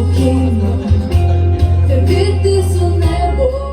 спокійно, терпіти сумне небо.